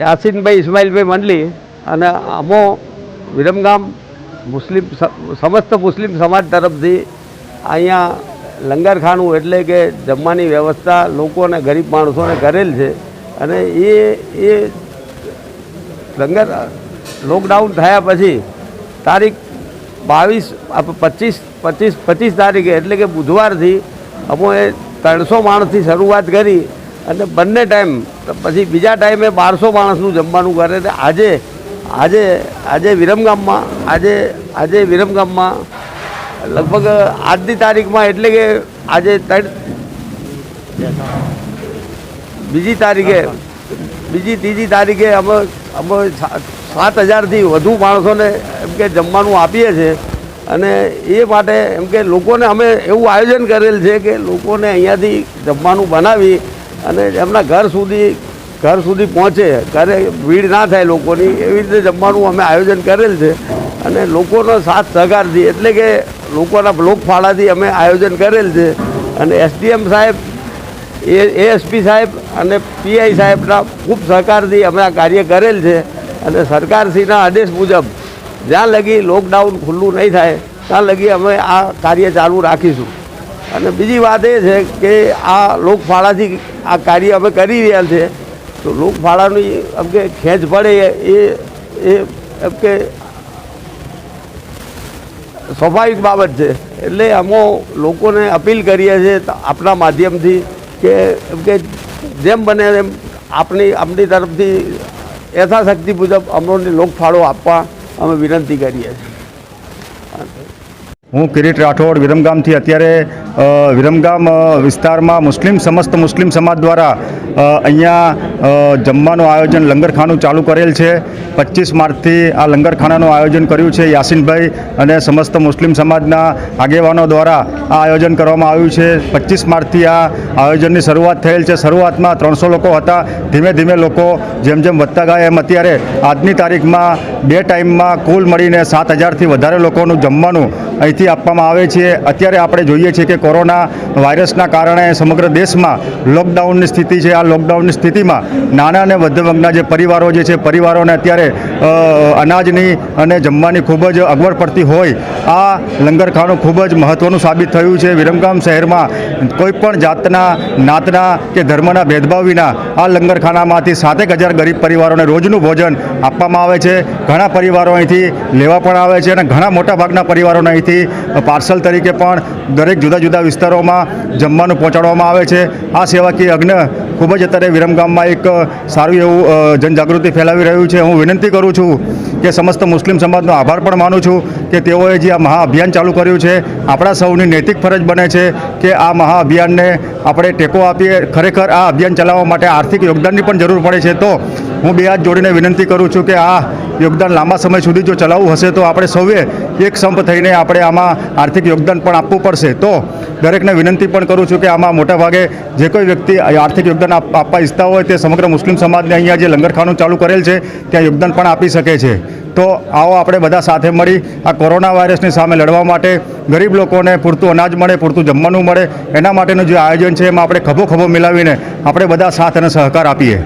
યાસીનભાઈ ઇસ્માઇલભાઈ મંડલી અને અમો વિરમગામ મુસ્લિમ સમસ્ત મુસ્લિમ સમાજ તરફથી અહીંયા લંગરખાનું એટલે કે જમવાની વ્યવસ્થા લોકોને, ગરીબ માણસોને કરેલ છે અને એ એ લંગર, લોકડાઉન થયા પછી તારીખ બાવીસ પચીસ પચીસ પચીસ તારીખે એટલે કે બુધવારથી અમો એ ત્રણસો માણસથી શરૂઆત કરી અને બંને ટાઈમ પછી બીજા ટાઈમે બારસો માણસનું જમવાનું કરે એટલે આજે આજે આજે વિરમગામમાં આજે આજે વિરમગામમાં લગભગ આજની તારીખમાં એટલે કે આજે બીજી તારીખે, બીજી, ત્રીજી તારીખે અમે અમે સાત હજારથી વધુ માણસોને એમ કે જમવાનું આપીએ છીએ અને એ માટે એમ કે લોકોને અમે એવું આયોજન કરેલ છે કે લોકોને અહીંયાથી જમવાનું બનાવી અને એમના ઘર સુધી ઘર સુધી પહોંચે. ઘરે ભીડ ના થાય લોકોની. એવી રીતે જમવાનું અમે આયોજન કરેલ છે. અને લોકોનો સાથ સહકારથી, એટલે કે લોકોના લોકફાળાથી અમે આયોજન કરેલ છે. અને એસડીએમ સાહેબ, એ, એએસપી સાહેબ અને પીઆઈ સાહેબના ખૂબ સહકારથી અમે આ કાર્ય કરેલ છે. અને સરકારશ્રીના આદેશ મુજબ, જ્યાં લગી લોકડાઉન ખુલ્લું નહીં થાય, ત્યાં લગી અમે આ કાર્ય ચાલુ રાખીશું. અને બીજી વાત એ છે કે આ લોકફાળાથી આ કાર્ય અમે કરી રહ્યા છે. તો લોકફાળાની એમ કે ખેંચ પડે એ એ એમ કે સ્વાભાવિક બાબત છે. એટલે અમો લોકોને અપીલ કરીએ છીએ આપણા માધ્યમથી કે એમ કે જેમ બને એમ આપણી આપણી તરફથી યથાશક્તિ મુજબ અમરોને લોકફાળો આપવા અમે વિનંતી કરીએ છીએ. હું કિરીટ રાઠોડ વિરમગામથી અત્યારે વિરમગામ વિસ્તારમાં મુસ્લિમ સમસ્ત મુસ્લિમ સમાજ દ્વારા અહીંયા જમવાનું આયોજન લંગરખાનું ચાલુ કરેલ છે. પચીસ માર્ચથી આ લંગરખાનાનું આયોજન કર્યું છે યાસીનભાઈ અને સમસ્ત મુસ્લિમ સમાજના આગેવાનો દ્વારા આ આયોજન કરવામાં આવ્યું છે. પચીસ માર્ચથી આ આયોજનની શરૂઆત થયેલ છે. શરૂઆતમાં ત્રણસો લોકો હતા. ધીમે ધીમે લોકો જેમ જેમ વધતા ગયા એમ અત્યારે આજની તારીખમાં બે ટાઈમમાં કુલ મળીને સાત હજારથી વધારે લોકોનું જમવાનું અહીંથી આપવામાં આવે છે. અત્યારે આપણે જોઈએ છીએ કે કોરોના વાયરસના કારણે સમગ્ર દેશમાં લોકડાઉનની સ્થિતિ છે. આ લોકડાઉનની સ્થિતિમાં નાના અને મધ્યમ જે પરિવારો જે છે, પરિવારોને અત્યારે અનાજની અને જમવાની ખૂબ જ અગવડ પડતી હોય, આ લંગરખાનું ખૂબ જ મહત્ત્વનું સાબિત થયું છે. વિરમગામ શહેરમાં કોઈપણ જાતના નાતના કે ધર્મના ભેદભાવ વિના આ લંગરખાનામાંથી સાતેક હજાર ગરીબ પરિવારોને રોજનું ભોજન આપવામાં આવે છે. ઘણા પરિવારો અહીંથી લેવા પણ આવે છે અને ઘણા મોટાભાગના પરિવારોને અહીંથી પાર્સલ તરીકે પણ દરેક જુદા જુદા વિસ્તારોમાં જમવાનું પહોંચાડવામાં આવે છે. આ સેવાકીય યજ્ઞ ખૂબ જ અત્યારે વિરમગામમાં એક સારું એવું જનજાગૃતિ ફેલાવી રહ્યું છે. હું વિનંતી કરું છું કે સમસ્ત મુસ્લિમ સમાજનો આભાર પણ માનું છું કે તેઓએ જે આ મહા અભિયાન ચાલુ કર્યું છે, આપણા સૌની નૈતિક ફરજ બને છે કે આ મહા અભિયાનને આપણે ટેકો આપીએ. ખરેખર આ અભિયાન ચલાવવા માટે આર્થિક યોગદાનની પણ જરૂર પડે છે. તો હું બે હાથ જોડીને વિનંતી કરું છું કે આ યોગદાન લાંબા સમય સુધી જો ચલાવવું હશે તો આપણે સૌએ એક સંપ થઈને આપણે આમાં આર્થિક યોગદાન પણ આપવું પડશે. તો દરેકને વિનંતી પણ કરું છું કે આમાં મોટાભાગે જે કોઈ વ્યક્તિ આર્થિક યોગદાન આપ- આપવા ઈચ્છતા હોય તે સમગ્ર મુસ્લિમ સમાજને અહીંયા જે લંગરખાનું ચાલુ કરેલ છે, ત્યાં યોગદાન પણ આપી શકે છે. તો આવો આપણે બધા સાથે મળી આ કોરોના વાયરસની સામે લડવા માટે, ગરીબ લોકોને પૂરતું અનાજ મળે, પૂરતું જમવાનું મળે, એના માટેનું જે આયોજન છે એમાં આપણે ખભો ખભો મિલાવીને આપણે બધા સાથ અને સહકાર આપીએ.